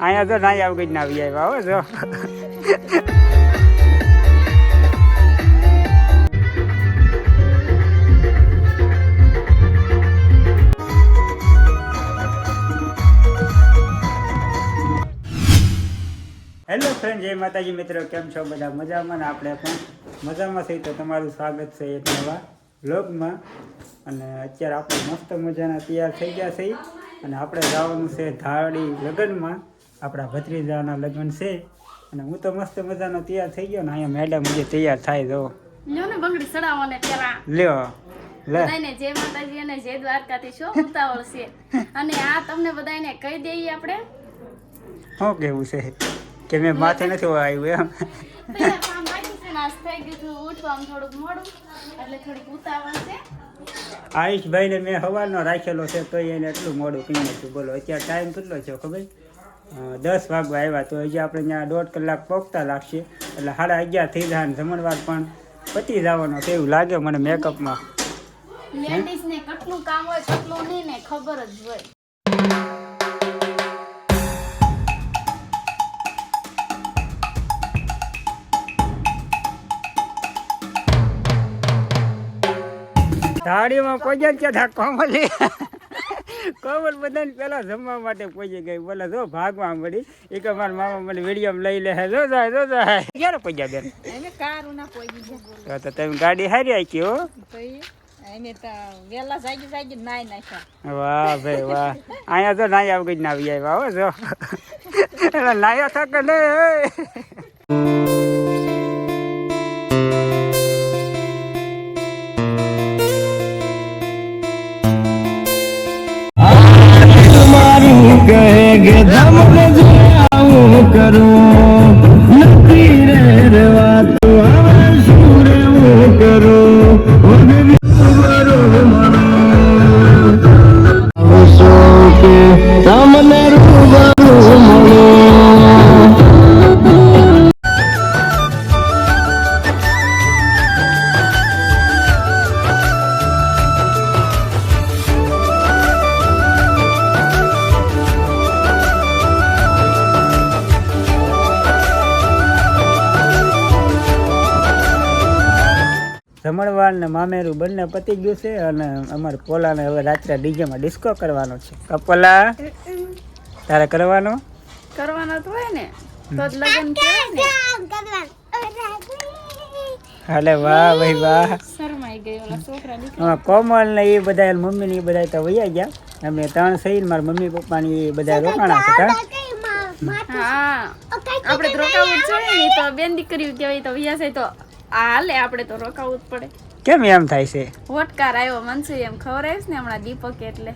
અહીંયા તો ના આવું કઈ ના આવી આવ્યા હો, જો. હેલો ફ્રેન્ડ જય માતાજી મિત્રો, કેમ છો બધા? મજામાં ને આપણે પણ? મજામાં થઈ તો તમારું સ્વાગત છે એક નવા બ્લોગમાં અને અત્યારે આપણે મસ્ત મજાના તૈયાર થઈ ગયા છે અને આપણે જવાનું છે ધારડી લગ્નમાં. આપણા ભત્રીજાના લગ્ન છે. અને હું તો મસ્ત મજાનો તૈયાર થઈ ગયો ને અહીંયા મેડમ જે તૈયાર થાય જો લ્યો ને બંગડી સડાવવાને પેલા. લ્યો બધાને જય માતાજી અને જય દ્વારકાથી શું ઉતાવળ છે. અને આ તમને બધાને કહી દઈએ આપણે. શું કેવું છે? કે મેં માથે નથી આવ્યું એમ. છે આયુષભાઈને મેં હવાનો રાખેલો છે તો એને એટલું મોડું પી નાખ્યું બોલો. અત્યારે ટાઈમ કેટલો છે ખબર? દસ વાગવા આવ્યા તો હજી આપણે ત્યાં દોઢ કલાક પહોંચતા લાગશે. એટલે સાડા અગિયાર થઈ જાય જમણવાર પણ પતી જવાનો તેવું લાગે મને મેકઅપમાં લેડીઝને કેટલું કામ હોય કેટલું નહીં ને ખબર જ હોય. ધાડીમાં જ ક્યાં કોમલી કોમલ બધાને પેલા જમવા માટે પહોંચી ગઈ બોલે જો ભાગવા મળી. એ કે મારા મામા મને વીડિયો લઈ લે જો જાય જો જાય. ક્યારે પહોંચ્યા બેન? તો તમે ગાડી હારી આખી હો. વાહ ભાઈ વાહ. અહીંયા તો નાઈ આવી ગઈ ના આવી આવ્યા હો જો. નાયા થકે નહીં કે તમને જે આવું કરું. જમણવાર ને મામેરું બંને પતી ગયું છે અને અમારે પોલાને હવે રાત્રે ડીજેમાં ડિસ્કો કરવાનો છે. કપલા તારે કરવાનો? કરવાનો તો હોય ને તો જ લગન હાલે વાહ ભાઈ વાહ. શરમાઈ ગઈ ઓલા છોકરા દીકરા. કોમલ ને એ બધા મમ્મી ને એ બધા તો વૈયા ગયા. અમે ત્રણ સહી મારા મમ્મી પપ્પા ની એ બધા રોકાણા છે કા આપણે તો રોકાવું જોઈએ ને તો બેન દીકરી કહેવાય તો વ્યાસે તો હાલે આપણે તો રોકાવું જ પડે. કેમ એમ થાય છે? વોટકાર આવ્યો મનસુ એમ ખવડાવીશ ને હમણાં દીપક એટલે.